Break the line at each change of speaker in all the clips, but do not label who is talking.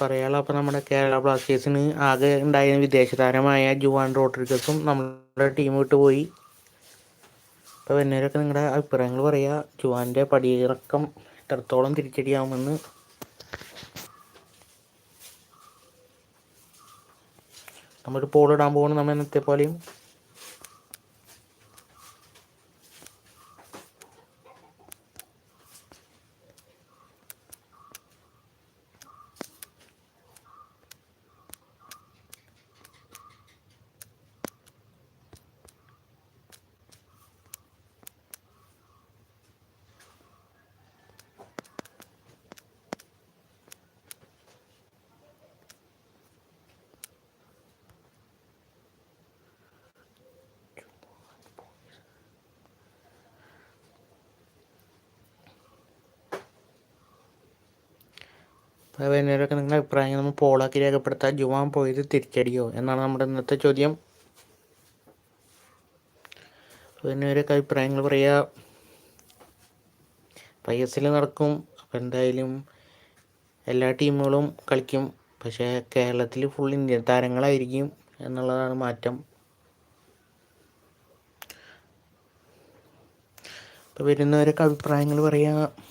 പറയാനുള്ള അപ്പോൾ നമ്മുടെ കേരള ബ്ലാസ്റ്റേഴ്സിന് ആകെ ഉണ്ടായ വിദേശ താരമായ ജുവാൻ റോഡ്രിഗസും നമ്മുടെ ടീം വിട്ട് പോയി. അപ്പോൾ എന്നേരൊക്കെ നിങ്ങളുടെ അഭിപ്രായങ്ങൾ പറയുക ജുവാന്റെ പടിയിറക്കം എത്രത്തോളം തിരിച്ചടിയാവുമെന്ന്. നമ്മൾ പോളിടാൻ പോകുന്നു നമ്മൾ ഇന്നത്തെ പോലെയും വരുന്നവരൊക്കെ നിങ്ങളുടെ അഭിപ്രായങ്ങൾ നമ്മൾ പോളാക്കി രേഖപ്പെടുത്താൻ ജുവാൻ പോയത് തിരിച്ചടിയോ എന്നാണ് നമ്മുടെ ഇന്നത്തെ ചോദ്യം. വരുന്നവരൊക്കെ അഭിപ്രായങ്ങൾ പറയാ. പൈ എൽ നടക്കും അപ്പോൾ എന്തായാലും എല്ലാ ടീമുകളും കളിക്കും. പക്ഷേ കേരളത്തിൽ ഫുൾ ഇന്ത്യൻ താരങ്ങളായിരിക്കും എന്നുള്ളതാണ് മാറ്റം. അപ്പോൾ വരുന്നവരൊക്കെ അഭിപ്രായങ്ങൾ പറയുക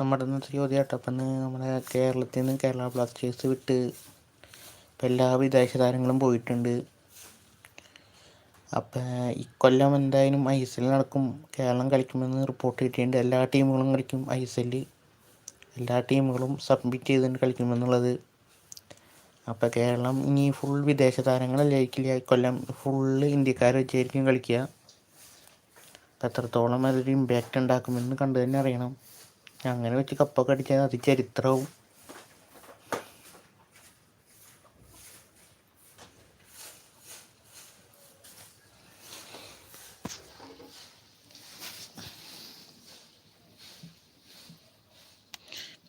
നമ്മുടെ ഇന്നത്തെ ചോദ്യം അപ്പം നമ്മുടെ കേരളത്തിൽ നിന്ന് കേരള ബ്ലാസ്റ്റേഴ്സ് വിട്ട് ഇപ്പം എല്ലാ വിദേശ താരങ്ങളും പോയിട്ടുണ്ട്. അപ്പം ഇക്കൊല്ലം എന്തായാലും ഐ എസ് എൽ നടക്കും. കേരളം കളിക്കുമെന്ന് റിപ്പോർട്ട് കിട്ടിയിട്ടുണ്ട്. എല്ലാ ടീമുകളും കളിക്കും ഐ എസ് എല്ലിൽ എല്ലാ ടീമുകളും സബ്മിറ്റ് ചെയ്തിട്ട് കളിക്കുമെന്നുള്ളത്. അപ്പോൾ കേരളം ഇനി ഫുൾ വിദേശ താരങ്ങളല്ലായിരിക്കില്ല ഇക്കൊല്ലം ഫുള്ള് ഇന്ത്യക്കാർ വെച്ചായിരിക്കും കളിക്കുക. അപ്പം എത്രത്തോളം അതൊരു ഇമ്പാക്റ്റ് ഉണ്ടാക്കുമെന്ന് കണ്ടു തന്നെ അറിയണം. അങ്ങനെ വെച്ച് കപ്പൊക്കെ അടിച്ചാൽ അത് ചരിത്രവും.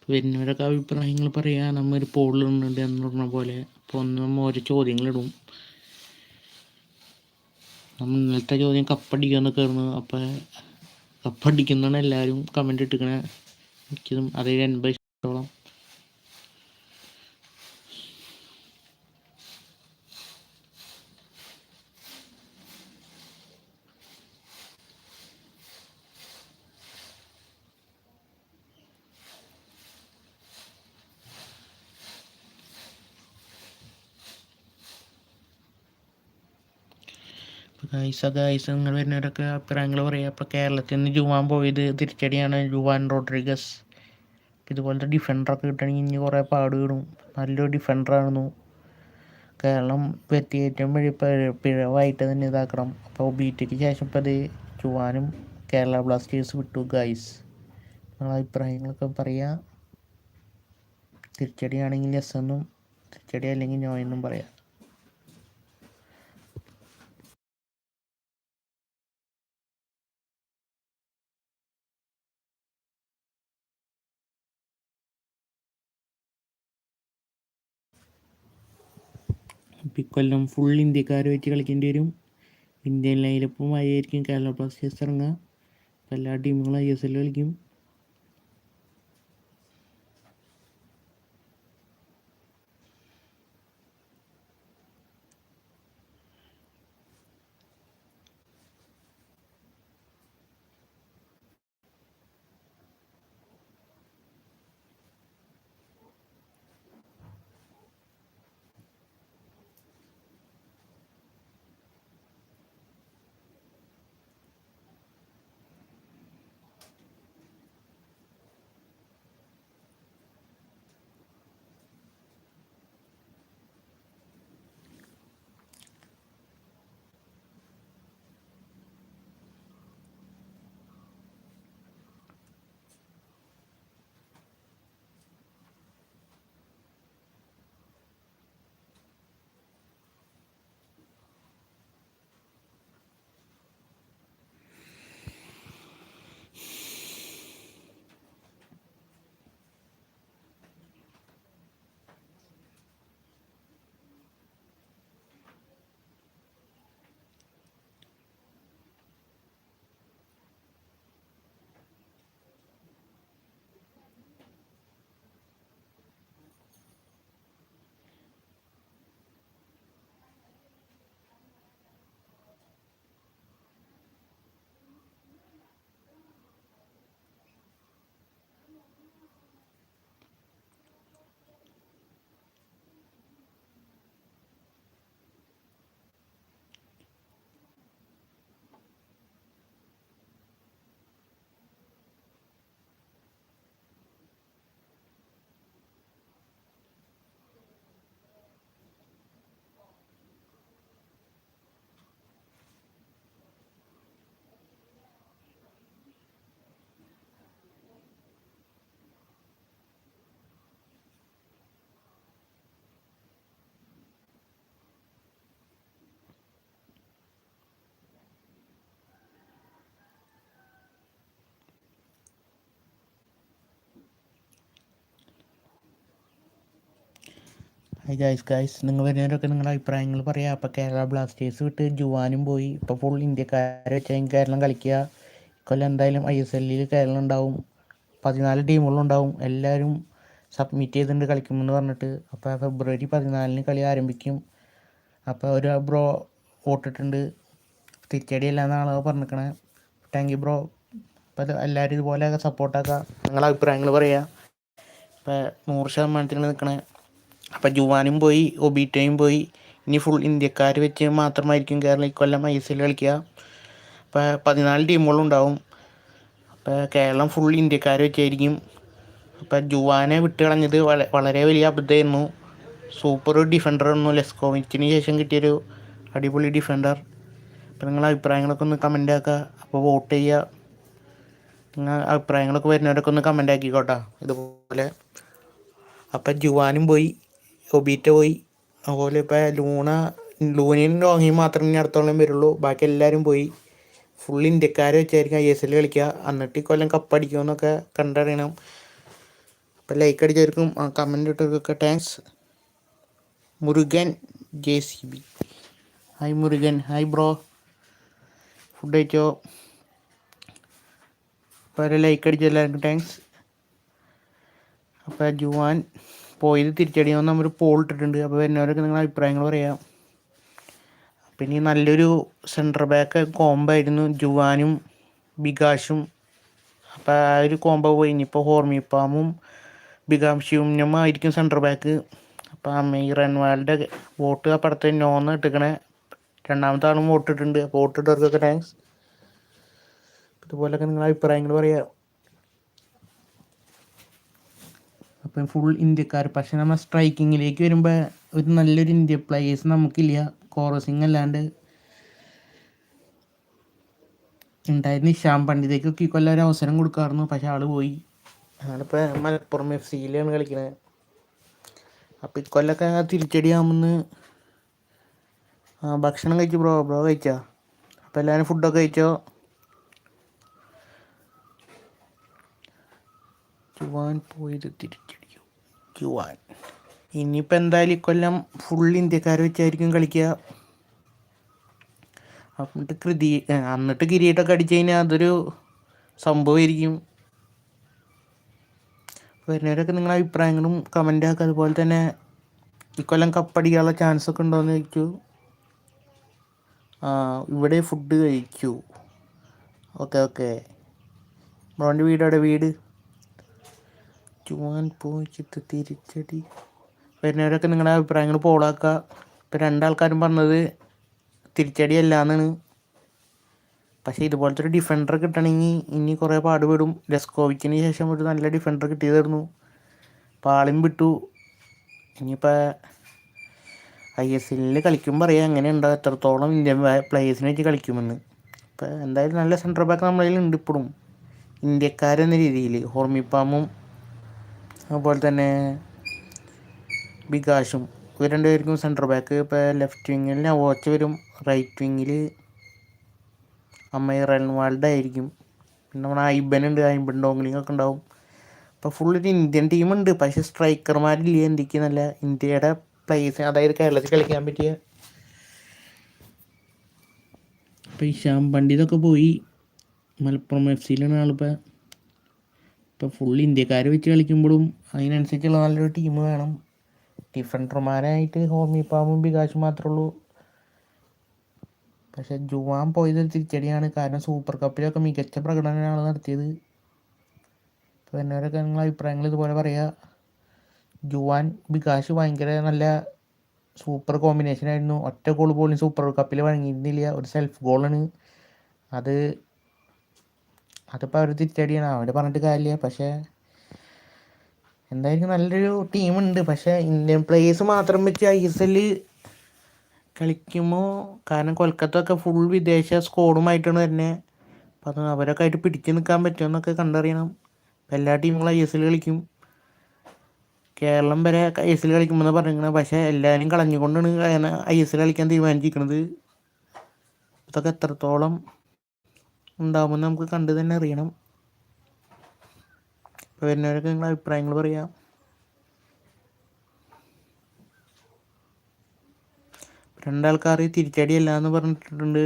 വരുന്നവരൊക്കെ അഭിപ്രായങ്ങൾ പറയുക നമ്മൾ ഒരു പോളിലുണ്ട് എന്ന് പറഞ്ഞ പോലെ. അപ്പോൾ ഒന്ന് നമ്മൾ ഓരോ ചോദ്യങ്ങളിടും നമ്മൾ ഇന്നലത്തെ ചോദ്യം കപ്പടിക്കുമെന്നൊക്കെ ആയിരുന്നു അപ്പോൾ കപ്പടിക്കുന്നതാണ് എല്ലാവരും comment ഇട്ടിക്കണേ Canım arayın baş ഗൈസ guys നിങ്ങൾ വരുന്നവരൊക്കെ അഭിപ്രായങ്ങൾ പറയുക. അപ്പോൾ കേരളത്തിൽ നിന്ന് ജുവാൻ പോയത് തിരിച്ചടിയാണ് ജുവാൻ റോഡ്രിഗസ്. ഇതുപോലത്തെ ഡിഫൻഡറൊക്കെ കിട്ടണമെങ്കിൽ ഇനി കുറേ പാട് വിടും നല്ലൊരു ഡിഫൻഡറായിരുന്നു. കേരളം വ്യത്തിയേറ്റം വഴി പിഴ- പിഴവായിട്ട് തന്നെ ഇതാക്കണം. അപ്പോൾ ബീറ്റയ്ക്ക് ശേഷം ഇപ്പോൾ അത് ജുവാനും കേരള ബ്ലാസ്റ്റേഴ്സ് വിട്ടു ഗൈസ് നിങ്ങളെ അഭിപ്രായങ്ങളൊക്കെ പറയുക തിരിച്ചടിയാണെങ്കിൽ എസ് എന്നും തിരിച്ചടി അല്ലെങ്കിൽ നോ എന്നും പറയാം. ഇപ്പം ഇക്കൊല്ലം ഫുൾ ഇന്ത്യക്കാർ വെച്ച് കളിക്കേണ്ടി വരും. ഇന്ത്യൻ ലൈനപ്പും ആയിരിക്കും. കേരള ബ്ലാസ്റ്റേഴ്സ് ഇറങ്ങുക. അപ്പം എല്ലാ ടീമുകളും ഐ എസ് എൽ കളിക്കും. ഹൈ ഗൈസ് ഗൈസ് നിങ്ങൾ വരുന്നവരൊക്കെ നിങ്ങളുടെ അഭിപ്രായങ്ങൾ പറയാം. അപ്പോൾ കേരള ബ്ലാസ്റ്റേഴ്സ് വിട്ട് ജുവാനും പോയി. ഇപ്പോൾ ഫുൾ ഇന്ത്യക്കാരെ വെച്ചാൽ കേരളം കളിക്കുക. ഇക്കൊല്ലം എന്തായാലും ഐ എസ് എല്ലിൽ കേരളം ഉണ്ടാവും. പതിനാല് ടീമുകളുണ്ടാവും എല്ലാവരും സബ്മിറ്റ് ചെയ്തിട്ടുണ്ട് കളിക്കുമെന്ന് പറഞ്ഞിട്ട്. അപ്പോൾ ഫെബ്രുവരി പതിനാലിന് കളി ആരംഭിക്കും. അപ്പോൾ ഒരു ബ്രോ വോട്ടിട്ടുണ്ട്. തിരിച്ചടിയല്ല എന്നാണ് പറഞ്ഞിരിക്കണേ താങ്ക് യു ബ്രോ അപ്പോൾ എല്ലാവരും ഇതുപോലെയൊക്കെ സപ്പോർട്ടാക്കുക നിങ്ങളുടെ അഭിപ്രായങ്ങൾ പറയുക ഇപ്പോൾ നൂറ് ശതമാനത്തിന് നിൽക്കണേ അപ്പോൾ ജുവാനും പോയി ഒബീറ്റയും പോയി. ഇനി ഫുൾ ഇന്ത്യക്കാർ വെച്ച് മാത്രമായിരിക്കും കേരള ഇക്കൊല്ലം ഐ എസ് എൽ കളിക്കുക. അപ്പോൾ പതിനാല് ടീമുകളുണ്ടാവും അപ്പോൾ കേരളം ഫുൾ ഇന്ത്യക്കാർ വെച്ചായിരിക്കും. അപ്പോൾ ജുവാനെ വിട്ട് കളഞ്ഞത് വളരെ വലിയ അബദ്ധമായിരുന്നു. സൂപ്പർ ഡിഫൻഡർ ആയിരുന്നു ലെസ്കോവിച്ചിന് ശേഷം കിട്ടിയൊരു അടിപൊളി ഡിഫൻഡർ അപ്പോൾ നിങ്ങളുടെ അഭിപ്രായങ്ങളൊക്കെ ഒന്ന് കമന്റ് ആക്കുക. അപ്പോൾ വോട്ട് ചെയ്യുക. നിങ്ങൾ അഭിപ്രായങ്ങളൊക്കെ വരുന്നവരൊക്കെ ഒന്ന് കമന്റ് ആക്കിക്കോട്ടെ. ഇതുപോലെ. അപ്പം ജുവാനും പോയി. ഒബീറ്റ പോയി. അതുപോലെ ഇപ്പം ലൂണ ലൂനയും ലോങ്ങിയും മാത്രമേ അടുത്തോളം വരുള്ളൂ. ബാക്കി എല്ലാവരും പോയി. ഫുൾ ഇന്ത്യക്കാരെ വെച്ചായിരിക്കും ഐ എസ് എൽ കളിക്കുക എന്നിട്ട് ഈ കൊല്ലം കപ്പടിക്കുമെന്നൊക്കെ കണ്ടറിയണം. അപ്പം ലൈക്ക് അടിച്ചവർക്കും comment ഇട്ടവർക്കൊക്കെ thanks Murugan J C B hi Murugan. Hi bro food കഴിച്ചോ? അപ്പോൾ ലൈക്ക് അടിച്ച എല്ലാവർക്കും താങ്ക്സ് അപ്പോൾ ജുവാൻ പോയത് തിരിച്ചടിയാവുന്ന നമ്മൾ പോൾ ഇട്ടിട്ടുണ്ട്. അപ്പോൾ വരുന്നവരൊക്കെ നിങ്ങളുടെ അഭിപ്രായങ്ങൾ പറയാം. പിന്നെ നല്ലൊരു സെന്റർ ബാക്ക് കോംബോ ആയിരുന്നു ജുവാനും ബികാഷും. അപ്പോൾ ആ ഒരു കോംബോ പോയി. ഇനിയിപ്പോൾ ഹോർമിപ്പാമും ബികാംഷിയും ആയിരിക്കും സെന്റർ ബാക്ക് അപ്പോൾ അമ്മീർ റൺവാലിന്റെ വോട്ട് ആ പടത്തെ നോന്ന് ഇട്ടിക്കണേ. രണ്ടാമത്തെ ആളും വോട്ടിട്ടുണ്ട് അപ്പോൾ വോട്ടിട്ടവർക്കൊക്കെ താങ്ക്സ് ഇതുപോലൊക്കെ നിങ്ങളുടെ അഭിപ്രായങ്ങൾ പറയാം. അപ്പം ഫുൾ ഇന്ത്യക്കാർ പക്ഷെ നമ്മൾ സ്ട്രൈക്കിങ്ങിലേക്ക് വരുമ്പോൾ ഒരു നല്ലൊരു ഇന്ത്യ പ്ലേയേഴ്സ് നമുക്കില്ല. കോറസിങ് അല്ലാണ്ട്. ഉണ്ടായിരുന്നു ഇഷാം പണ്ഡിതയ്ക്കൊക്കെ ഈ കൊല്ലം ഒരു അവസരം കൊടുക്കാറുന്നു. പക്ഷെ ആൾ പോയി. ആളിപ്പോൾ മലപ്പുറം എഫ് സിയിലാണ് കളിക്കുന്നത് അപ്പോൾ ഇക്കൊല്ലൊക്കെ ആ ഭക്ഷണം കഴിച്ചു ബ്രോ ബ്രോ കഴിച്ചോ? അപ്പോൾ എല്ലാവരും ഫുഡൊക്കെ കഴിച്ചോ? ജുവാൻ പോയത് തിരിച്ചടിക്കും ക്യുവാൻ ഇനിയിപ്പോൾ എന്തായാലും ഇക്കൊല്ലം ഫുൾ ഇന്ത്യക്കാർ വെച്ചായിരിക്കും കളിക്കുക. എന്നിട്ട് കൃതി എന്നിട്ട് കിരീടമൊക്കെ അടിച്ചു കഴിഞ്ഞാൽ അതൊരു സംഭവമായിരിക്കും. വരുന്നവരൊക്കെ നിങ്ങളുടെ അഭിപ്രായങ്ങളും കമന്റ് ആക്കുക അതുപോലെ തന്നെ ഇക്കൊല്ലം കപ്പടിക്കാനുള്ള ചാൻസ് ഒക്കെ ഉണ്ടോയെന്ന് ചോദിച്ചു ഇവിടെ ഫുഡ് കഴിച്ചു ഓക്കെ ഓക്കെ ബ്രോന്റെ വീട് അവിടെ വീട്? ചുവാൻ പോയിട്ട് തിരിച്ചടി. വരുന്നവരൊക്കെ നിങ്ങളുടെ അഭിപ്രായങ്ങൾ പോളാക്കുക ഇപ്പം രണ്ടാൾക്കാരും പറഞ്ഞത് തിരിച്ചടി അല്ല എന്നാണ് പക്ഷേ ഇതുപോലത്തെ ഒരു ഡിഫൻഡർ കിട്ടണമെങ്കിൽ ഇനി കുറേ പാടുപെടും. ലെസ്കോവിച്ചിന് ശേഷം ഒരു നല്ല ഡിഫൻഡർ കിട്ടിയതായിരുന്നു. ആളും വിട്ടു. ഇനിയിപ്പോൾ ഐ എസ് എല്ലിൽ കളിക്കുമ്പോൾ അറിയാം എങ്ങനെയുണ്ടോ. എത്രത്തോളം ഇന്ത്യൻ പ്ലേയേഴ്സിനെ വെച്ച് കളിക്കുമെന്ന്. ഇപ്പം എന്തായാലും നല്ല സെൻട്രൽ ബാക്ക് നമ്മളതിൽ ഉണ്ട് ഇപ്പോഴും ഇന്ത്യക്കാരെന്ന രീതിയിൽ ഹോർമിപ്പാമും അതുപോലെ തന്നെ വികാഷും ഇവർ രണ്ടുപേർക്കും സെന്റർ ബാക്ക് ഇപ്പോൾ ലെഫ്റ്റ് വിങ്ങിൽ നവോച്ച് വരും. റൈറ്റ് വിങ്ങിൽ അമ്മ റൺവാൾഡ് ആയിരിക്കും. പിന്നെ നമ്മുടെ ഐബനുണ്ട് ഐബൻ ഡോങ്ലിംഗ് ഒക്കെ ഉണ്ടാവും. അപ്പോൾ ഫുൾ ഒരു ഇന്ത്യൻ ടീമുണ്ട് പക്ഷേ സ്ട്രൈക്കർമാരില്ല ഇന്ത്യയ്ക്ക് നല്ല ഇന്ത്യയുടെ പ്ലേസ് അതായത് കേരളത്തിൽ കളിക്കാൻ പറ്റിയ ഇപ്പോൾ ഇഷാം പണ്ഡിതൊക്കെ പോയി. മലപ്പുറം എഫ് സിയിലാണ് ആളിപ്പോൾ ഇപ്പോൾ ഫുൾ ഇന്ത്യക്കാർ വെച്ച് കളിക്കുമ്പോഴും അതിനനുസരിച്ചുള്ള നല്ലൊരു ടീം വേണം. ഡിഫൻഡർമാരായിട്ട് ഹോമിപ്പാമും ബികാശും മാത്രമേ ഉള്ളൂ. പക്ഷെ ജുവാൻ പോയത് തിരിച്ചടിയാണ്. കാരണം സൂപ്പർ കപ്പിലൊക്കെ മികച്ച പ്രകടനമാണ് നടത്തിയത്. അപ്പോൾ എന്നവരൊക്കെ നിങ്ങൾ അഭിപ്രായങ്ങൾ ഇതുപോലെ പറയുക ജുവാൻ വികാശ് ഭയങ്കര നല്ല സൂപ്പർ കോമ്പിനേഷൻ ആയിരുന്നു. ഒറ്റ ഗോൾ പോലും സൂപ്പർ കപ്പിൽ വഴങ്ങിയിരുന്നില്ല. ഒരു സെൽഫ് ഗോളാണ് അത് അതിപ്പോൾ അവർ തിരിച്ചടിയാണ്. അവിടെ പറഞ്ഞിട്ട് കാര്യമില്ല. പക്ഷേ എന്തായാലും നല്ലൊരു ടീമുണ്ട്. പക്ഷേ ഇന്ത്യൻ പ്ലേയേഴ്സ് മാത്രം വെച്ച് ഐ എസ് എല്ലിൽ കളിക്കുമ്പോൾ കാരണം കൊൽക്കത്ത ഒക്കെ ഫുൾ വിദേശ സ്കോഡുമായിട്ടാണ് തന്നെ അപ്പം അത് അവരൊക്കെ ആയിട്ട് പിടിച്ചു നിൽക്കാൻ പറ്റുമെന്നൊക്കെ കണ്ടറിയണം. എല്ലാ ടീമുകളും ഐ എസ് എൽ കളിക്കും. കേരളം വരെ ഐ എസ് എൽ കളിക്കുമെന്ന് പറഞ്ഞിരിക്കണം. പക്ഷേ എല്ലാവരും കളഞ്ഞുകൊണ്ടാണ് ഐ എസ് എൽ കളിക്കാൻ തീരുമാനിച്ചിരിക്കുന്നത് ഇതൊക്കെ എത്രത്തോളം ഉണ്ടാവുമെന്ന് നമുക്ക് കണ്ടു തന്നെ അറിയണം. അപ്പോൾ വരുന്നവരൊക്കെ നിങ്ങളുടെ അഭിപ്രായങ്ങൾ പറയാം. രണ്ടാൾക്കാർ തിരിച്ചടിയല്ല എന്ന് പറഞ്ഞിട്ടുണ്ട്.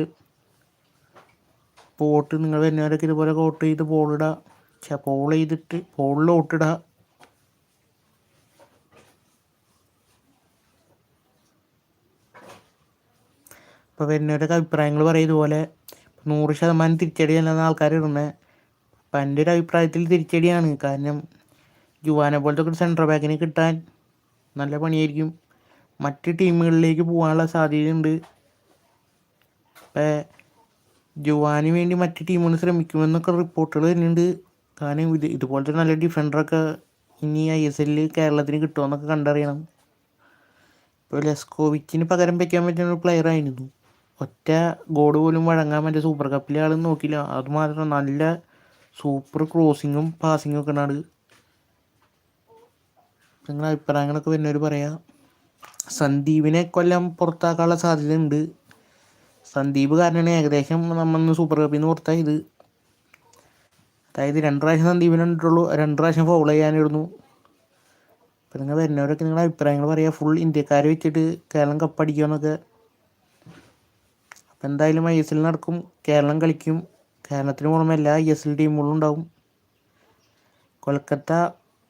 പോട്ട് നിങ്ങൾ വരുന്നവരൊക്കെ ഇതുപോലെ കോട്ട് ചെയ്ത് പക്ഷെ പോൾ ചെയ്തിട്ട് പോളിൽ ഓട്ടിടുക അപ്പോൾ വരുന്നവരൊക്കെ അഭിപ്രായങ്ങൾ പറയും ഇതുപോലെ. നൂറ് ശതമാനം തിരിച്ചടിയല്ലെന്ന് ആൾക്കാർ ഇടുന്നത് അപ്പം എന്റെ ഒരു അഭിപ്രായത്തിൽ തിരിച്ചടിയാണ്. കാരണം ജുവാനെ പോലത്തെ ഒരു സെൻട്രൽ ബാക്കിനെ കിട്ടാൻ നല്ല പണിയായിരിക്കും. മറ്റ് ടീമുകളിലേക്ക് പോകാനുള്ള സാധ്യതയുണ്ട്. ഇപ്പം ജുവാന് വേണ്ടി മറ്റ് ടീമുകൾ ശ്രമിക്കുമെന്നൊക്കെ റിപ്പോർട്ടുകൾ വരുന്നുണ്ട്. കാരണം ഇത് ഇതുപോലത്തെ നല്ല ഡിഫൻഡറൊക്കെ ഇനി ഐ എസ് എല്ലിൽ കേരളത്തിന് കിട്ടുമെന്നൊക്കെ കണ്ടറിയണം. ഇപ്പോൾ ലെസ്കോവിച്ചിന് പകരം വയ്ക്കാൻ പറ്റുന്ന ഒരു പ്ലെയർ ആയിരുന്നു. ഒറ്റ ഗോൾ പോലും വഴങ്ങാൻ പറ്റിയ സൂപ്പർ കപ്പിലെ ആൾ നോക്കില്ല അതുമാത്രം നല്ല സൂപ്പർ ക്രോസിങ്ങും പാസിങ്ങും ഒക്കെ ആണ് നിങ്ങളുടെ അഭിപ്രായങ്ങളൊക്കെ വരുന്നവർ പറയാം. സന്ദീപിനെ കൊല്ലം പുറത്താക്കാനുള്ള സാധ്യതയുണ്ട് സന്ദീപ് കാരണമാണ് ഏകദേശം നമ്മൾ സൂപ്പർ കപ്പിൽ നിന്ന് പുറത്തായത്. അതായത് രണ്ട് പ്രാവശ്യം സന്ദീപിനെ കണ്ടിട്ടുള്ളൂ. രണ്ട് പ്രാവശ്യം ഫൗൾ ചെയ്യാനിരുന്നു അപ്പം നിങ്ങൾ വരുന്നവരൊക്കെ നിങ്ങളുടെ അഭിപ്രായങ്ങൾ പറയുക ഫുൾ ഇന്ത്യക്കാരെ വെച്ചിട്ട് കേരളം കപ്പടിക്കുമെന്നൊക്കെ എന്തായാലും ഐ എസ് എൽ നടക്കും. കേരളം കളിക്കും. കേരളത്തിന് പുറമെ എല്ലാ ഐ എസ് എൽ ടീമുകളും ഉണ്ടാവും. കൊൽക്കത്ത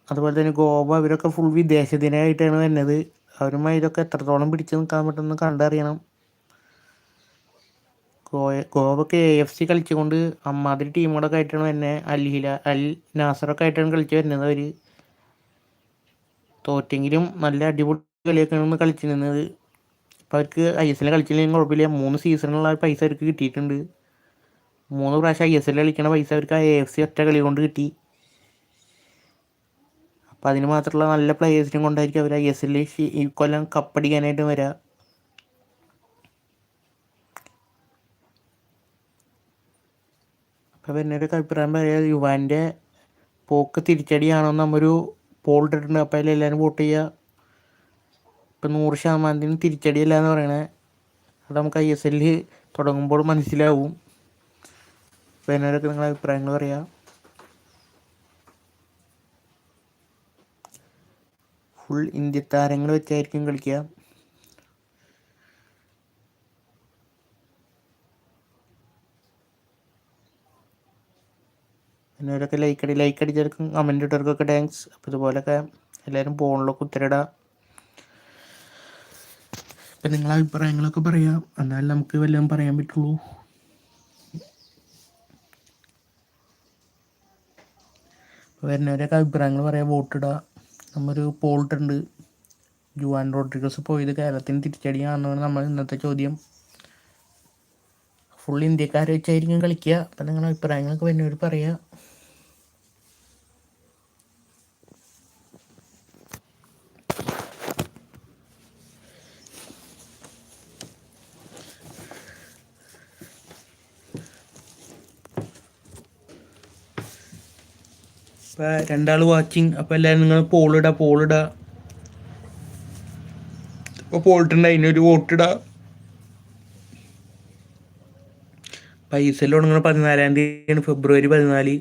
അതുപോലെ തന്നെ ഗോവ ഇവരൊക്കെ ഫുൾ വിദേശത്തിനായിട്ടാണ് വരുന്നത്. അവരുമായി ഇതൊക്കെ എത്രത്തോളം പിടിച്ചു നിൽക്കാൻ പറ്റുമെന്ന് കണ്ടറിയണം. ഗോവ ഗോവക്ക് എ എഫ് സി കളിച്ചുകൊണ്ട് അമ്മാതിരി ടീമുകളൊക്കെ ആയിട്ടാണ് തന്നെ അൽ അൽ നാസറൊക്കെ ആയിട്ടാണ് കളിച്ച് വരുന്നത് അവർ തോറ്റെങ്കിലും നല്ല അടിപൊളി കളിയൊക്കെയാണ് കളിച്ചു നിന്നത്. അപ്പോൾ അവർക്ക് ഐ എസ് എൽ കളിച്ചില്ലെങ്കിൽ കുഴപ്പമില്ല. മൂന്ന് സീസണിലുള്ള പൈസ അവർക്ക് കിട്ടിയിട്ടുണ്ട്. മൂന്ന് പ്രാവശ്യം ഐ എസ് എൽ കളിക്കണ പൈസ അവർക്ക് ആ എഫ് സി ഒറ്റ കളി കൊണ്ട് കിട്ടി. അപ്പം അതിന് മാത്രമുള്ള നല്ല പ്ലേയേഴ്സിനും കൊണ്ടായിരിക്കും അവർ ഐ എസ് എല്ലിൽ ഈ കൊല്ലം കപ്പടിക്കാനായിട്ട് വരിക അപ്പോൾ ഒരു അഭിപ്രായം പറയാം യുവാന്റെ പോക്ക് തിരിച്ചടിയാണോ നമ്മൊരു പോൾ ഇട്ടിട്ടുണ്ട്. അപ്പോൾ അതിൽ എല്ലാവരും വോട്ട് ചെയ്യുക ഇപ്പം നൂറ് ശതമാനത്തിന് തിരിച്ചടിയല്ല എന്ന് പറയണേ. അത് നമുക്ക് ഐ എസ് എല്ലിൽ തുടങ്ങുമ്പോൾ മനസ്സിലാവും. വരുന്നവരൊക്കെ നിങ്ങളുടെ അഭിപ്രായങ്ങൾ പറയാം. ഫുൾ ഇന്ത്യ താരങ്ങൾ വെച്ചായിരിക്കും കളിക്കുക എന്നവരൊക്കെ ലൈക്ക് അടി ലൈക്ക് അടിച്ചവർക്കും കമന്റ് ഇട്ടവർക്കൊക്കെ താങ്ക്സ് അപ്പോൾ ഇതുപോലൊക്കെ എല്ലാവരും ഫോണിലൊക്കെ ഉത്തരയിടാം ഇപ്പം നിങ്ങളെ അഭിപ്രായങ്ങളൊക്കെ പറയാം. എന്നാലും നമുക്ക് വല്ലതും പറയാൻ പറ്റുള്ളൂ. വരുന്നവരൊക്കെ അഭിപ്രായങ്ങൾ പറയാം. വോട്ടിടുക നമ്മൊരു പോൾട്ടുണ്ട് ജുവാൻ റോഡ്രിഗസ് പോയത് കേരളത്തിന് തിരിച്ചടിയാണെന്നാണ് നമ്മൾ ഇന്നത്തെ ചോദ്യം. ഫുൾ ഇന്ത്യക്കാരെ വെച്ചായിരിക്കും കളിക്കുക. അപ്പം നിങ്ങളുടെ അഭിപ്രായങ്ങളൊക്കെ വരുന്നവർ പറയുക ഇപ്പം രണ്ടാൾ വാച്ചിങ് അപ്പോൾ എല്ലാവരും നിങ്ങൾ പോളിടുക പോളിടുക ഇപ്പോൾ പോളിട്ടുണ്ട് അതിനൊരു വോട്ടിടുക പൈസ തുടങ്ങുന്ന പതിനാലാം തീയതിയാണ് ഫെബ്രുവരി പതിനാല്.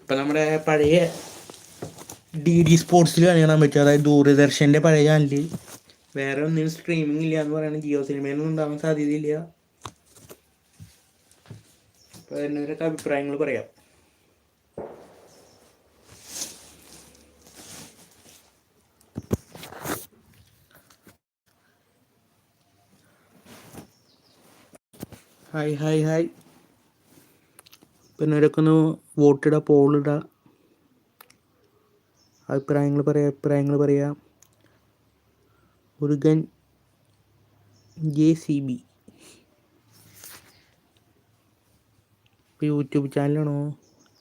ഇപ്പം നമ്മുടെ പഴയ ഡി ഡി സ്പോർട്സിൽ കാണാൻ പറ്റും. അതായത് ദൂരദർശന്റെ പഴയ ചാനലിൽ വേറെ ഒന്നിനും സ്ട്രീമിംഗ് ഇല്ല എന്ന് പറയുന്നത് ജിയോ സിനിമയിലൊന്നും ഉണ്ടാവാൻ സാധ്യതയില്ല. അപ്പോൾ വരുന്നവരൊക്കെ അഭിപ്രായങ്ങൾ പറയാം. ഹായ് ഹായ് ഹായ് പിന്നെ ഇവരൊക്കെ ഒന്ന് വോട്ടിടുക പോളിടുക അഭിപ്രായങ്ങൾ പറയാം അഭിപ്രായങ്ങൾ പറയാം. Murugan J C B YouTube ചാനലാണോ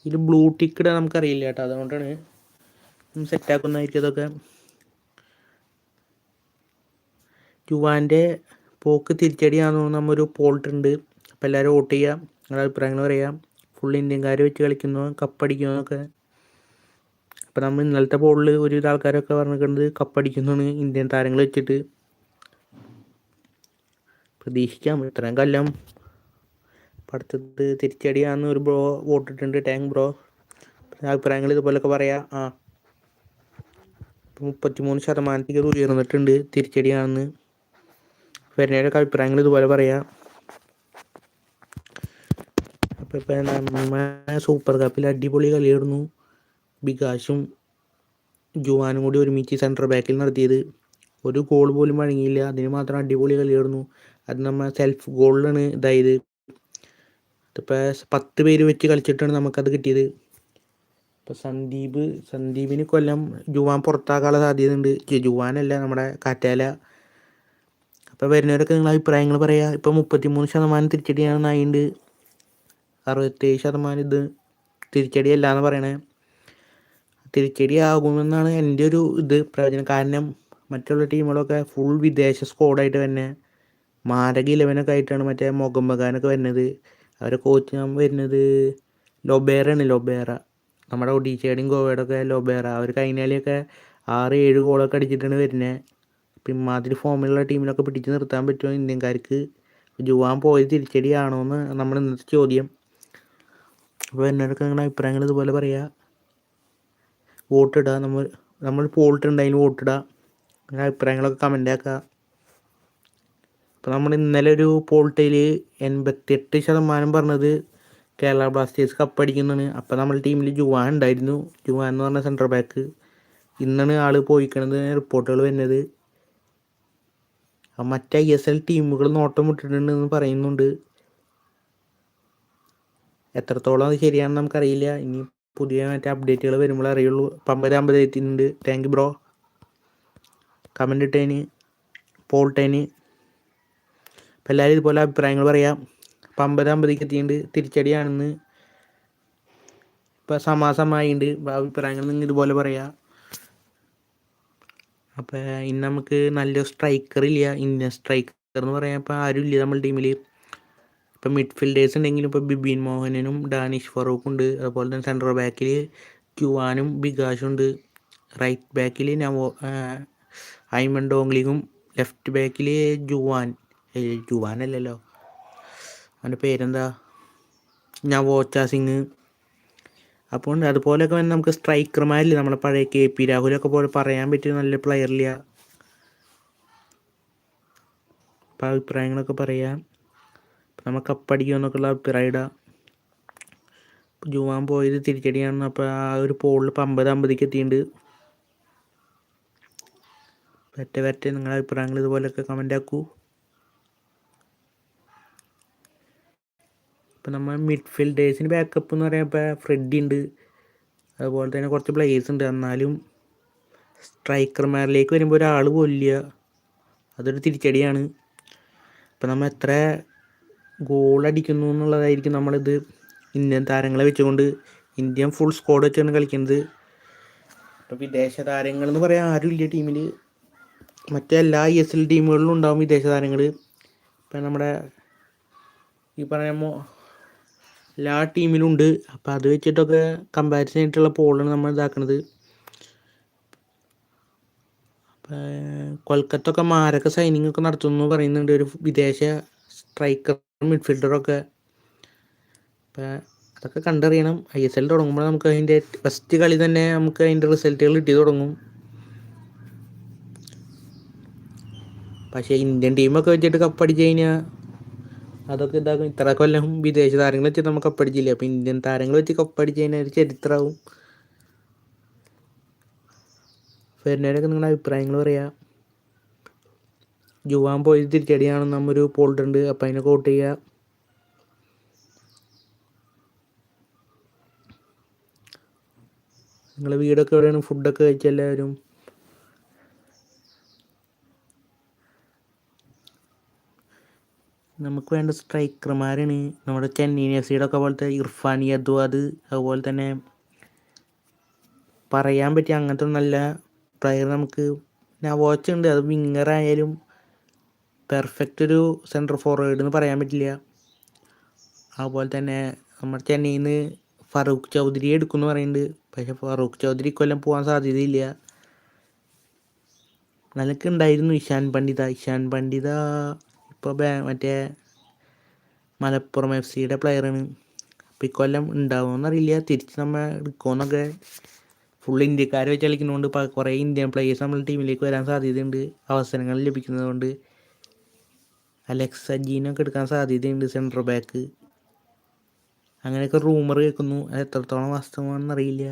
ഇതിൽ ബ്ലൂ ടിക്ക് ഇടാൻ നമുക്കറിയില്ല കേട്ടോ അതുകൊണ്ടാണ് സെറ്റാക്കുന്നതായിരിക്കും അതൊക്കെ. യുവാന്റെ പോക്ക് തിരിച്ചടിയാണെന്ന് നമ്മൊരു പോൾട്ടുണ്ട് അപ്പോൾ എല്ലാവരും വോട്ട് ചെയ്യുക നിങ്ങളുടെ അഭിപ്രായങ്ങൾ പറയാം ഫുൾ ഇന്ത്യൻകാർ വെച്ച് കളിക്കുന്നു കപ്പടിക്കുന്നൊക്കെ അപ്പോൾ നമ്മൾ ഇന്നലത്തെ ബോളിൽ ഒരുവിധ ആൾക്കാരൊക്കെ പറഞ്ഞിട്ടുണ്ട് കപ്പടിക്കുന്നതാണ് ഇന്ത്യൻ താരങ്ങൾ വെച്ചിട്ട്. പ്രതീക്ഷിക്കാം ഇത്രയും കൊല്ലം പഠിത്തത്ത് തിരിച്ചടിയാന്ന് ഒരു ബ്രോ വോട്ടിട്ടുണ്ട് ടാങ്ക് ബ്രോ അഭിപ്രായങ്ങൾ ഇതുപോലൊക്കെ പറയാം. ആ. മുപ്പത്തിമൂന്ന് ശതമാനത്തേക്ക് ഉയർന്നിട്ടുണ്ട് തിരിച്ചടിയാണെന്ന് വരുന്നവരൊക്കെ അഭിപ്രായങ്ങൾ ഇതുപോലെ പറയാം. സൂപ്പർ കപ്പിൽ അടിപൊളി കളിയായിരുന്നു. ബികാഷും ജുവാനും കൂടി ഒരുമിച്ച് സെൻട്രൽ ബാക്കിൽ നടത്തിയത്. ഒരു ഗോൾ പോലും വഴങ്ങിയില്ല. അതിന് മാത്രം അടിപൊളി കളിയായിരുന്നു. അത് നമ്മൾ സെൽഫ് ഗോളിലാണ് ഇതായത്. ഇപ്പോൾ പത്ത് പേര് വെച്ച് കളിച്ചിട്ടാണ് നമുക്കത് കിട്ടിയത്. ഇപ്പോൾ സന്ദീപ് സന്ദീപിന് കൊല്ലം ജുവാൻ പുറത്താക്കാനുള്ള സാധ്യതയുണ്ട്. ജുവാനല്ല നമ്മുടെ കാറ്റാല. അപ്പോൾ വരുന്നവരൊക്കെ നിങ്ങൾ അഭിപ്രായങ്ങൾ പറയുക ഇപ്പോൾ മുപ്പത്തിമൂന്ന് ശതമാനം തിരിച്ചടിയാണ് നായിണ്ട്. അറുപത്തേഴ് ശതമാനം ഇത് തിരിച്ചടിയല്ല എന്ന് പറയണേ. തിരിച്ചടി ആകുമെന്നാണ് എന്റെ ഒരു ഇത് പ്രവചനം കാരണം മറ്റുള്ള ടീമുകളൊക്കെ ഫുൾ വിദേശ സ്ക്വാഡായിട്ട് തന്നെ മാരക ഇലവനൊക്കെ ആയിട്ടാണ് മറ്റേ മുഖം ബഗാനൊക്കെ വരുന്നത്. അവരെ കോച്ച് ഞാൻ വരുന്നത് ലൊബേറയാണ് ലൊബേറ. നമ്മുടെ ഒഡീഷയുടെയും ഗോവയുടെ ഒക്കെ ലൊബേറ. അവർ കഴിഞ്ഞാലൊക്കെ ആറ് ഏഴ് ഗോളൊക്കെ അടിച്ചിട്ടാണ് വരുന്നത് അപ്പം ഇമാതിരി ഫോമിലുള്ള ടീമിനൊക്കെ പിടിച്ച് നിർത്താൻ പറ്റുമോ? ഇന്ത്യക്കാർക്ക് ജുവാൻ പോയത് തിരിച്ചടിയാണോ എന്ന് നമ്മൾ ഇന്നത്തെ ചോദ്യം. അപ്പോൾ എന്നോടൊക്കെ നിങ്ങളുടെ അഭിപ്രായങ്ങൾ ഇതുപോലെ പറയുക വോട്ടിടുക നമ്മൾ നമ്മൾ പോളിട്ടുണ്ട് അതിന് വോട്ടിടുക നിങ്ങളുടെ അഭിപ്രായങ്ങളൊക്കെ കമന്റ് ആക്കുക ഇപ്പോൾ നമ്മൾ ഇന്നലെ ഒരു പോൾട്ടയിൽ എൺപത്തിയെട്ട് ശതമാനം പറഞ്ഞത് കേരള ബ്ലാസ്റ്റേഴ്സ് കപ്പടിക്കുന്നതാണ് അപ്പോൾ നമ്മൾ ടീമിൽ ജുവാൻ ഉണ്ടായിരുന്നു. ജുവാൻ എന്ന് പറഞ്ഞ സെൻട്രൽ ബാക്ക് ഇന്നാണ് ആൾ പോയിക്കണത് റിപ്പോർട്ടുകൾ വരുന്നത്. മറ്റേ ഐ എസ് എൽ ടീമുകൾ നോട്ടം വിട്ടിട്ടുണ്ടെന്ന് പറയുന്നുണ്ട്. എത്രത്തോളം അത് ശരിയാണെന്ന് നമുക്കറിയില്ല. ഇനി പുതിയ മറ്റേ അപ്ഡേറ്റുകൾ വരുമ്പോൾ അറിയുള്ളൂ. അമ്പത് എത്തിയിട്ടുണ്ട്. താങ്ക് ബ്രോ കമന്റ് ഇട്ടേന്. പോൾട്ടേന് അപ്പം എല്ലാവരും ഇതുപോലെ അഭിപ്രായങ്ങൾ പറയാം. അപ്പം അമ്പത് അമ്പതിക്ക് എത്തിയിട്ടുണ്ട്. തിരിച്ചടിയാണെന്ന് ഇപ്പം സമാസമായിട്ടുണ്ട് അഭിപ്രായങ്ങൾ നിങ്ങൾ ഇതുപോലെ പറയാം. അപ്പോൾ ഇന്ന് നമുക്ക് നല്ലൊരു സ്ട്രൈക്കർ ഇല്ല. ഇന്ത്യൻ സ്ട്രൈക്കർ എന്ന് പറയാൻ ഇപ്പോൾ ആരും ഇല്ല നമ്മുടെ ടീമിൽ ഇപ്പം മിഡ്ഫീൽഡേഴ്സ് ഉണ്ടെങ്കിലും ഇപ്പോൾ ബിബിൻ മോഹനനും ഡാനിഷ് ഫറൂഖും ഉണ്ട് അതുപോലെ തന്നെ സെൻട്രൽ ബാക്കിൽ ക്യുവാനും ബികാഷും ഉണ്ട്. റൈറ്റ് ബാക്കിൽ നവോ ഐമൺ ഡോങ്ലിങ്ങും ലെഫ്റ്റ് ബാക്കിൽ ജുവാൻ. ജുവാൻ അല്ലല്ലോ. അവന്റെ പേരെന്താ? നവോച്ച സിംഗ്. അപ്പോൾ അതുപോലെയൊക്കെ വന്ന് നമുക്ക് സ്ട്രൈക്കർമാരില്ല നമ്മളെ പഴയ കെ പി രാഹുലൊക്കെ പോലെ പറയാൻ പറ്റിയ നല്ല പ്ലെയറില്ല അപ്പോൾ അഭിപ്രായങ്ങളൊക്കെ പറയാം. നമ്മൾ കപ്പടിക്കുമോ എന്നൊക്കെയുള്ള അഭിപ്രായം ഇടാം ജുവാൻ പോയത് തിരിച്ചടിയാണ് അപ്പോൾ ആ ഒരു പോളിൽ ഇപ്പോൾ അമ്പത് അമ്പതിക്ക് എത്തിയിട്ടുണ്ട് വെറ്റ പറ്റ നിങ്ങളുടെ അഭിപ്രായങ്ങൾ ഇതുപോലെയൊക്കെ കമന്റ് ആക്കൂ. ഇപ്പം നമ്മൾ മിഡ്ഫീൽഡേഴ്സിന് ബാക്കപ്പ് എന്ന് പറയുമ്പോൾ ഫ്രെഡി ഉണ്ട് അതുപോലെ തന്നെ കുറച്ച് പ്ലേയേഴ്സ് ഉണ്ട് എന്നാലും സ്ട്രൈക്കർമാരിലേക്ക് വരുമ്പോൾ ഒരാൾ പോലില്ല അതൊരു തിരിച്ചടിയാണ്. ഇപ്പം നമ്മൾ എത്ര ഗോൾ അടിക്കുന്നു എന്നുള്ളതായിരിക്കും നമ്മളിത് ഇന്ത്യൻ താരങ്ങളെ വെച്ചുകൊണ്ട് ഇന്ത്യൻ ഫുൾ സ്കോഡ് വെച്ചാണ് കളിക്കുന്നത്. ഇപ്പോൾ വിദേശ താരങ്ങൾ എന്ന് പറയാൻ ആരുമില്ല ടീമിൽ മറ്റെല്ലാ ഐ എസ് എൽ ടീമുകളിലും ഉണ്ടാവും വിദേശ താരങ്ങൾ ഇപ്പം നമ്മുടെ ഈ പറയുമ്പോൾ എല്ലാ ടീമിലും ഉണ്ട്. അപ്പോൾ അത് വെച്ചിട്ടൊക്കെ കമ്പാരിസൺ ആയിട്ടുള്ള പോളാണ് നമ്മൾ ഇതാക്കുന്നത് കൊൽക്കത്ത ഒക്കെ മാരക സൈനിങ് ഒക്കെ നടത്തുന്നു പറയുന്നുണ്ട് ഒരു വിദേശ സ്ട്രൈക്കർ മിഡ്ഫീൽഡറൊക്കെ. അപ്പം അതൊക്കെ കണ്ടറിയണം. ഐ എസ് എൽ തുടങ്ങുമ്പോൾ നമുക്ക് അതിന്റെ ഫസ്റ്റ് കളി തന്നെ നമുക്ക് അതിന്റെ റിസൾട്ടുകൾ കിട്ടി തുടങ്ങും. പക്ഷേ ഇന്ത്യൻ ടീമൊക്കെ വെച്ചിട്ട് കപ്പടിച്ച് കഴിഞ്ഞാൽ അതൊക്കെ ഇതാക്കും. ഇത്ര കൊല്ലം വിദേശ താരങ്ങൾ വെച്ച് നമുക്ക് കപ്പടിച്ചില്ല അപ്പം ഇന്ത്യൻ താരങ്ങൾ വെച്ച് കപ്പടിച്ച് കഴിഞ്ഞാൽ ഒരു ചരിത്രമാവും വരുന്നവരൊക്കെ നിങ്ങളുടെ അഭിപ്രായങ്ങൾ പറയാം. ജുവാൻ പോയി തിരിച്ചടിയാണ്. നമ്മൊരു പോൾട്ടുണ്ട് അപ്പം അതിനെ കോട്ട് ചെയ്യുക നിങ്ങളെ വീടൊക്കെ എവിടെയാണ്? ഫുഡൊക്കെ കഴിച്ച എല്ലാവരും? നമുക്ക് വേണ്ട സ്ട്രൈക്കർമാരാണ് നമ്മുടെ ചെന്നൈ എഫ് സിയുടെ ഒക്കെ പോലത്തെ ഇർഫാൻ യദ്വാദ് അതുപോലെ തന്നെ പറയാൻ പറ്റിയ അങ്ങനത്തെ നല്ല പ്ലെയർ നമുക്ക് ഞാൻ വാച്ച് ഉണ്ട് അത് വിങ്ങർ ആയാലും പെർഫെക്റ്റ് ഒരു സെന്റർ ഫോർവേഡ് എന്ന് പറയാൻ പറ്റില്ല. അതുപോലെ തന്നെ നമ്മുടെ ചെന്നൈയിൽ നിന്ന് ഫറൂഖ് ചൗധരി എടുക്കുമെന്ന് പറയുന്നുണ്ട്. പക്ഷേ ഫറൂഖ് ചൗധരി കൊല്ലം പോകാൻ സാധ്യതയില്ല. നിനക്ക് ഉണ്ടായിരുന്നു ഇഷാൻ പണ്ഡിത. ഇഷാൻ പണ്ഡിത ഇപ്പോൾ ബാ മറ്റേ മലപ്പുറം എഫ് സിയുടെ പ്ലെയറാണ് അപ്പോൾ ഇക്കൊല്ലം ഉണ്ടാവുമെന്നറിയില്ല. തിരിച്ച് നമ്മൾ എടുക്കുമെന്നൊക്കെ ഫുൾ ഇന്ത്യക്കാർ വെച്ച് കളിക്കുന്നതുകൊണ്ട് കുറേ ഇന്ത്യൻ പ്ലെയേഴ്സ് നമ്മുടെ ടീമിലേക്ക് വരാൻ സാധ്യതയുണ്ട്. അവസരങ്ങൾ ലഭിക്കുന്നതുകൊണ്ട്. അലക്സ് ജീനൊക്കെ എടുക്കാൻ സാധ്യതയുണ്ട് സെൻട്രൽ ബാക്ക് അങ്ങനെയൊക്കെ റൂമർ കേൾക്കുന്നു. അത് എത്രത്തോളം വാസ്തവമാണെന്നറിയില്ല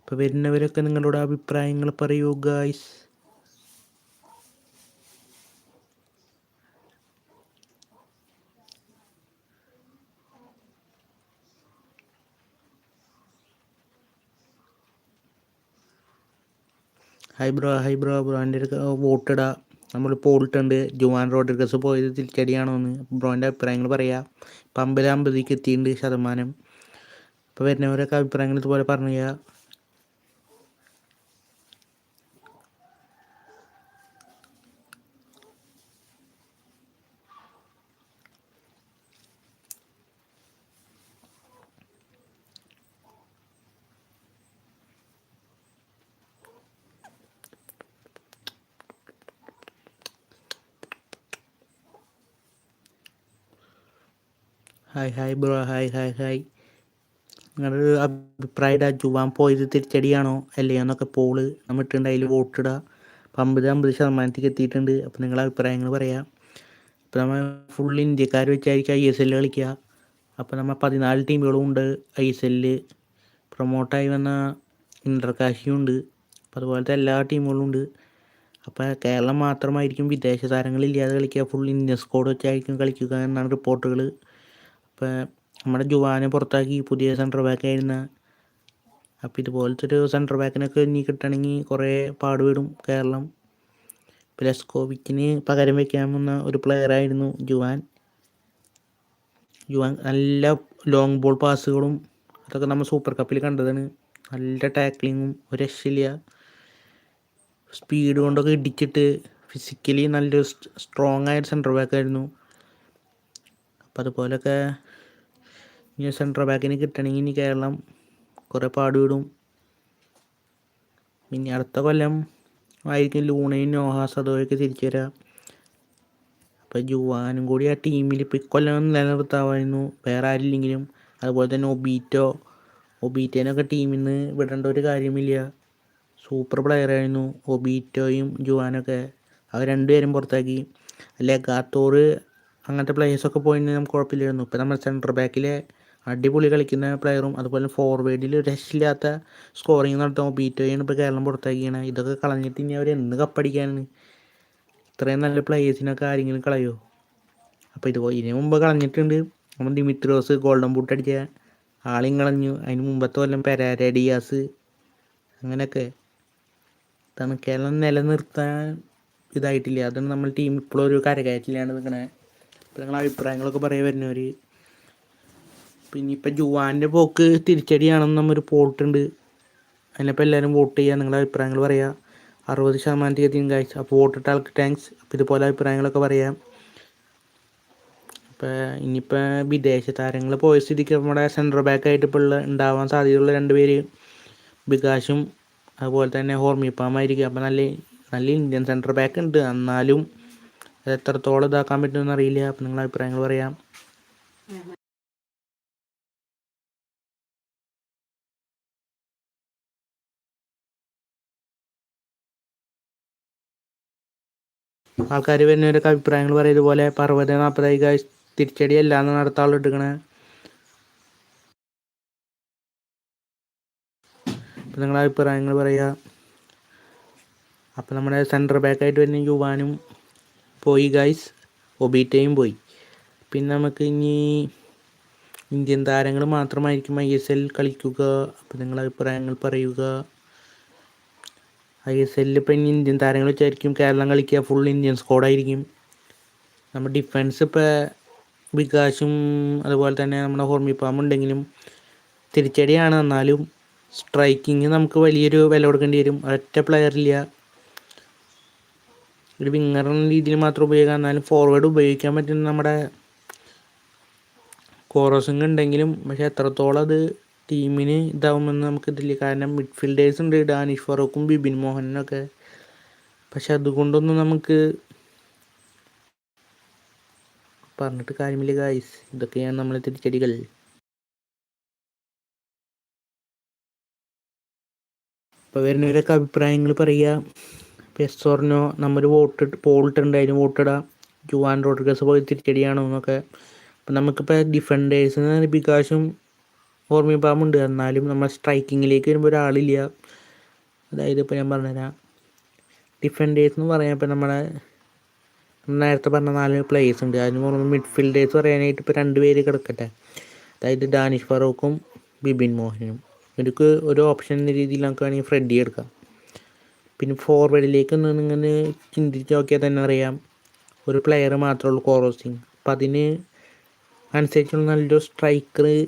അപ്പോൾ വരുന്നവരൊക്കെ നിങ്ങളുടെ അഭിപ്രായങ്ങൾ പറയൂ guys hi bro hi bro ബ്രോന്റെ അടുക്ക വോട്ടിടുക നമ്മൾ പോയിട്ടുണ്ട് ജുവാൻ റോഡ്രിഗസ് പോയത് തിരിച്ചടിയാണോ എന്ന് ബ്രോന്റെ അഭിപ്രായങ്ങൾ പറയാം. ഇപ്പം അമ്പത് അമ്പതിക്ക് എത്തിയിട്ടുണ്ട് ശതമാനം. ഇപ്പോൾ വരുന്നവരൊക്കെ അഭിപ്രായങ്ങൾ ഇതുപോലെ പറഞ്ഞു hi hi bro hi hi hi നിങ്ങളുടെ അഭിപ്രായം ജുവാൻ പോയത് തിരിച്ചടിയാണോ? അല്ലേ? എന്നൊക്കെ പോൾ നമ്മൾ ഇട്ടുണ്ട് അതിൽ വോട്ടിടുക അപ്പം അമ്പത് അമ്പത് ശതമാനത്തേക്ക് എത്തിയിട്ടുണ്ട്. അപ്പം നിങ്ങളുടെ അഭിപ്രായങ്ങൾ പറയാം. ഇപ്പം നമ്മൾ ഫുൾ ഇന്ത്യക്കാർ വെച്ചായിരിക്കും ഐ എസ് എല്ലിൽ കളിക്കുക. അപ്പോൾ നമ്മൾ പതിനാല് ടീമുകളും ഉണ്ട്. ഐ എസ് എല്ലിൽ പ്രൊമോട്ടായി വന്ന ഇന്റർകാശിയും ഉണ്ട്. അപ്പോൾ അതുപോലത്തെ എല്ലാ ടീമുകളും ഉണ്ട്. അപ്പോൾ കേരളം മാത്രമായിരിക്കും വിദേശ താരങ്ങളില്ലാതെ കളിക്കുക. ഫുൾ ഇന്ത്യൻ സ്ക്വാഡ് വെച്ചായിരിക്കും കളിക്കുക എന്നാണ് റിപ്പോർട്ടുകൾ അപ്പോൾ നമ്മുടെ ജുവാനെ പുറത്താക്കി പുതിയ സെന്റർ ബാക്ക് ആയിരുന്ന. അപ്പോൾ ഇതുപോലത്തെ ഒരു സെന്റർ ബാക്കിനൊക്കെ ഇനി കിട്ടണമെങ്കിൽ കുറേ പാടുപെടും കേരളം. പ്ലസ്കോവിക്കിന് ലെസ്കോവിക്കിന് പകരം വയ്ക്കാമെന്ന ഒരു പ്ലെയറായിരുന്നു ജുവാൻ. ജുവാൻ നല്ല ലോങ് ബോൾ പാസുകളും അതൊക്കെ നമ്മൾ സൂപ്പർ കപ്പിൽ കണ്ടതാണ്. നല്ല ടാക്ലിങ്ങും ഒരു രക്ഷയില്ല. സ്പീഡ് കൊണ്ടൊക്കെ ഇടിച്ചിട്ട് ഫിസിക്കലി നല്ലൊരു സ്ട്രോങ് ആയ സെന്റർ ബാക്ക് ആയിരുന്നു. അപ്പം അതുപോലൊക്കെ ഇനി സെൻട്രൽ ബാക്കിന് കിട്ടണമെങ്കിൽ ഇനി കേരളം കുറേ പാടുവിടും. ഇനി അടുത്ത കൊല്ലം ആയിരിക്കും ലൂണയും നോഹാസ് സദോയൊക്കെ തിരിച്ചു വരിക അപ്പോൾ ജുവാനും കൂടി ആ ടീമിൽ ഇപ്പോൾ ഇക്കൊല്ലം നിലനിർത്താമായിരുന്നു. വേറെ ആരില്ലെങ്കിലും. അതുപോലെ തന്നെ ഒബീറ്റോ. ഒബീറ്റേനൊക്കെ ടീമിൽ നിന്ന് വിടേണ്ട ഒരു കാര്യമില്ല. സൂപ്പർ പ്ലെയറായിരുന്നു ഒബീറ്റോയും ജുവാനൊക്കെ. അവർ രണ്ടുപേരും പുറത്താക്കി. അല്ലെ ഗാത്തോറ് അങ്ങനത്തെ പ്ലേയേഴ്സൊക്കെ പോയിരുന്നെങ്കിൽ നമുക്ക് കുഴപ്പമില്ലായിരുന്നു. ഇപ്പം നമ്മുടെ സെന്റർ ബാക്കിലെ അടിപൊളി കളിക്കുന്ന പ്ലെയറും അതുപോലെ ഫോർവേഡിൽ രക്ഷയില്ലാത്ത സ്കോറിങ് നടത്തുമ്പോൾ ബീറ്റോയാണ് ഇപ്പോൾ കേരളം പുറത്താക്കിയാണ്. ഇതൊക്കെ കളഞ്ഞിട്ട് ഇനി അവർ എന്ന് കപ്പടിക്കാനാണ് ഇത്രയും നല്ല പ്ലേയേഴ്സിനൊക്കെ ആരെങ്കിലും കളയോ? അപ്പോൾ ഇത് ഇതിന് മുമ്പ് കളഞ്ഞിട്ടുണ്ട്. നമ്മൾ ഡിമിത്രോസ് ഗോൾഡൻ ബൂട്ട് അടിച്ച ആളെയും കളഞ്ഞു. അതിന് മുമ്പത്തെ കൊല്ലം പെരാര ഡിയാസ് അങ്ങനെയൊക്കെ. ഇതാണ് കേരളം നിലനിർത്താൻ ഇതായിട്ടില്ല. അതാണ് നമ്മൾ ടീം ഇപ്പോഴും ഒരു കരകയറ്റിലാണ് നിൽക്കണേ അപ്പോൾ നിങ്ങളെ അഭിപ്രായങ്ങളൊക്കെ പറയാൻ വരുന്നവർ പിന്നെ ഇപ്പം ജുവാന്റെ പോക്ക് തിരിച്ചടിയാണെന്ന് നമ്മൊരു പോട്ടുണ്ട് അതിനിപ്പോൾ എല്ലാവരും വോട്ട് ചെയ്യുക നിങ്ങളുടെ അഭിപ്രായങ്ങൾ പറയുക അറുപത് ശതമാനം എത്തിയും കാഴ്ച അപ്പോൾ വോട്ടിട്ട ആൾക്ക് താങ്ക്സ് അപ്പോൾ ഇതുപോലെ അഭിപ്രായങ്ങളൊക്കെ പറയാം. ഇപ്പോൾ ഇനിയിപ്പോൾ വിദേശ താരങ്ങൾ പോയ സ്ഥിതിക്ക് നമ്മുടെ സെൻട്രൽ ബാക്കായിട്ട് ഇപ്പോൾ ഉള്ള ഉണ്ടാവാൻ സാധ്യതയുള്ള രണ്ട് പേര് വികാശും അതുപോലെ തന്നെ ഹോർമിപ്പാമായിരിക്കും അപ്പോൾ നല്ല നല്ല ഇന്ത്യൻ സെൻട്രൽ ബാക്ക് ഉണ്ട്. എന്നാലും അത് എത്രത്തോളം ഇതാക്കാൻ പറ്റുമെന്ന് അറിയില്ല. അപ്പം നിങ്ങളുടെ അഭിപ്രായങ്ങൾ പറയാം. ആൾക്കാർ വരുന്നവരൊക്കെ അഭിപ്രായങ്ങൾ പറയും. ഇതുപോലെ പർവത നാൽപ്പതായി തിരിച്ചടി അല്ലാന്ന് നടത്ത എടുക്കണ. അപ്പം നിങ്ങളുടെ അഭിപ്രായങ്ങൾ പറയുക അപ്പം നമ്മുടെ സെന്റർ ബാക്കായിട്ട് വരുന്ന യുവാനും പോയി ഗായ്സ് ഒബീറ്റയും പോയി. പിന്നെ നമുക്ക് ഇനി ഇന്ത്യൻ താരങ്ങൾ മാത്രമായിരിക്കും ഐ എസ് എൽ കളിക്കുക. അപ്പം നിങ്ങളുടെ അഭിപ്രായങ്ങൾ പറയുക. ഐ എസ് എല്ലിൽ ഇപ്പം ഇനി ഇന്ത്യൻ താരങ്ങൾ വെച്ചായിരിക്കും കേരളം കളിക്കുക ഫുൾ ഇന്ത്യൻ സ്ക്വാഡായിരിക്കും നമ്മൾ ഡിഫൻസ് ഇപ്പോൾ വികാസും അതുപോലെ തന്നെ നമ്മുടെ ഹോർമിപ്പാം ഉണ്ടെങ്കിലും തിരിച്ചടിയാണ്. എന്നാലും സ്ട്രൈക്കിങ് നമുക്ക് വലിയൊരു വില കൊടുക്കേണ്ടി വരും. ഒറ്റ പ്ലെയറില്ല ഒരു വിങ്ങർ എന്ന രീതിയിൽ മാത്രം ഉപയോഗിക്കാം. എന്നാലും ഫോർവേഡ് ഉപയോഗിക്കാൻ പറ്റുന്ന നമ്മുടെ കോറോസിങ് ഉണ്ടെങ്കിലും പക്ഷെ എത്രത്തോളം അത് ടീമിന് ഇതാവുമെന്ന് നമുക്കിതില്ല കാരണം മിഡ്ഫീൽഡേഴ്സ് ഉണ്ട് ഡാനിഷ് ഫറൂഖും ബിബിൻ മോഹനൊക്കെ പക്ഷെ അതുകൊണ്ടൊന്നും നമുക്ക് പറഞ്ഞിട്ട് കാര്യമില്ല ഗായ്സ് ഇതൊക്കെയാണ് നമ്മളെ തിരിച്ചടികൾ. ഇപ്പോൾ വരുന്നവരൊക്കെ അഭിപ്രായങ്ങൾ പറയുക പെസ്സോറിനോ നമ്മൾ വോട്ട് പോളിട്ടുണ്ട് അതിന് വോട്ടിടാം ജുവാൻ റോഡ്രിഗസ് പോയി തിരിച്ചടിയാണോ എന്നൊക്കെ. അപ്പം നമുക്കിപ്പോൾ ഡിഫൻഡേഴ്സിന് ബികാശും ഓർമ്മിപ്പാമുണ്ട് എന്നാലും നമ്മൾ സ്ട്രൈക്കിങ്ങിലേക്ക് വരുമ്പോൾ ഒരാളില്ല. അതായത് ഇപ്പോൾ ഞാൻ പറഞ്ഞുതരാം. ഡിഫൻഡേഴ്സ് എന്ന് പറയാൻ ഇപ്പോൾ നമ്മളെ നേരത്തെ പറഞ്ഞ നാല് പ്ലേയേഴ്സ് ഉണ്ട്. അതിന് പുറമെ മിഡ്ഫീൽഡേഴ്സ് പറയാനായിട്ട് ഇപ്പോൾ രണ്ട് പേര് കിടക്കട്ടെ. അതായത് ഡാനിഷ് ഫറൂഖും ബിബിൻ മോഹനും ഇവർക്ക് ഒരു ഓപ്ഷൻ എന്ന രീതിയിൽ നമുക്ക് വേണമെങ്കിൽ ഫ്രെഡി എടുക്കാം. പിന്നെ ഫോർവേഡിലേക്ക് ഒന്ന് ഇങ്ങനെ ചിന്തിച്ച് നോക്കിയാൽ തന്നെ അറിയാം. ഒരു പ്ലെയർ മാത്രമേ ഉള്ളൂ കോറോസിങ് അപ്പം അതിന് അനുസരിച്ചുള്ള നല്ലൊരു സ്ട്രൈക്കർ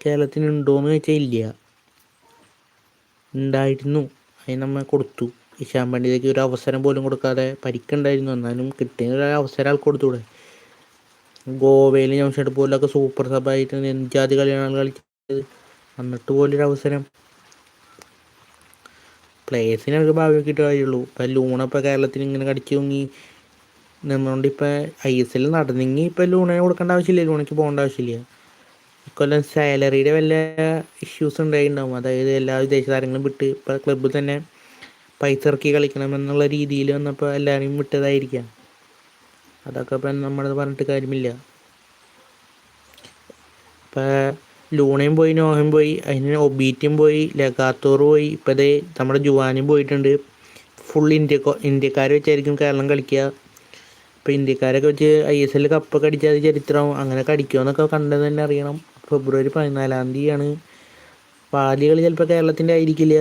കേരളത്തിന് ഉണ്ടോയെന്ന് ചോദിച്ചാൽ ഇല്ല. ഉണ്ടായിരുന്നു അതിന് നമ്മൾ കൊടുത്തു. ഇഷാൻ പണ്ഡിതയ്ക്ക് ഒരു അവസരം പോലും കൊടുക്കാതെ പരിക്കുണ്ടായിരുന്നു. എന്നാലും കിട്ടിയ ഒരു അവസരം ആൾക്ക് കൊടുത്തൂടെ ഗോവയിൽ ജംഷഡ് പോലൊക്കെ സൂപ്പർ സബ് ആയിട്ട് ജാതി കളിയാണ് കളിച്ചത്. എന്നിട്ട് പോലൊരു അവസരം. പ്ലേയേഴ്സിനെ അവർക്ക് ഭാവി നോക്കിയിട്ട് കാര്യമുള്ളൂ. ഇപ്പം ലൂണപ്പോൾ കേരളത്തിൽ ഇങ്ങനെ കടിച്ചു തൂങ്ങി നിന്നുകൊണ്ട് ഇപ്പം ഐ എസ് എൽ നടന്നെങ്കിൽ ഇപ്പം ലൂണിനെ കൊടുക്കേണ്ട ആവശ്യമില്ല. ലൂണയ്ക്ക് പോകേണ്ട ആവശ്യമില്ല. ഇക്കൊല്ലം സാലറിയുടെ വല്ല ഇഷ്യൂസ് ഉണ്ടായിട്ടുണ്ടാവും. അതായത് എല്ലാ വിദേശ താരങ്ങളും വിട്ട് ഇപ്പോൾ ക്ലബ്ബിൽ തന്നെ പൈസ ഇറക്കി കളിക്കണമെന്നുള്ള രീതിയിൽ വന്നപ്പോൾ എല്ലാവരെയും വിട്ടതായിരിക്കാം. അതൊക്കെ ഇപ്പം നമ്മളത് പറഞ്ഞിട്ട് കാര്യമില്ല. ഇപ്പം ലൂണയും പോയി നോഹയും പോയി അതിന് ഒബീറ്റും പോയി ലഗാത്തോർ പോയി ഇപ്പം ദേ നമ്മുടെ ജുവാനും പോയിട്ടുണ്ട്. ഫുൾ ഇന്ത്യ ഇന്ത്യക്കാരെ വെച്ചായിരിക്കും കേരളം കളിക്കുക. ഇപ്പോൾ ഇന്ത്യക്കാരൊക്കെ വെച്ച് ഐ എസ് എല്ലിൽ കപ്പൊക്കെ അടിച്ചാൽ ചരിത്രം അങ്ങനെ അങ്ങനെ കടിക്കുമെന്നൊക്കെ കണ്ടത് തന്നെ അറിയണം. ഫെബ്രുവരി പതിനാലാം തീയതിയാണ്. പാലി കളി ചിലപ്പോൾ കേരളത്തിന്റെ ആയിരിക്കില്ല.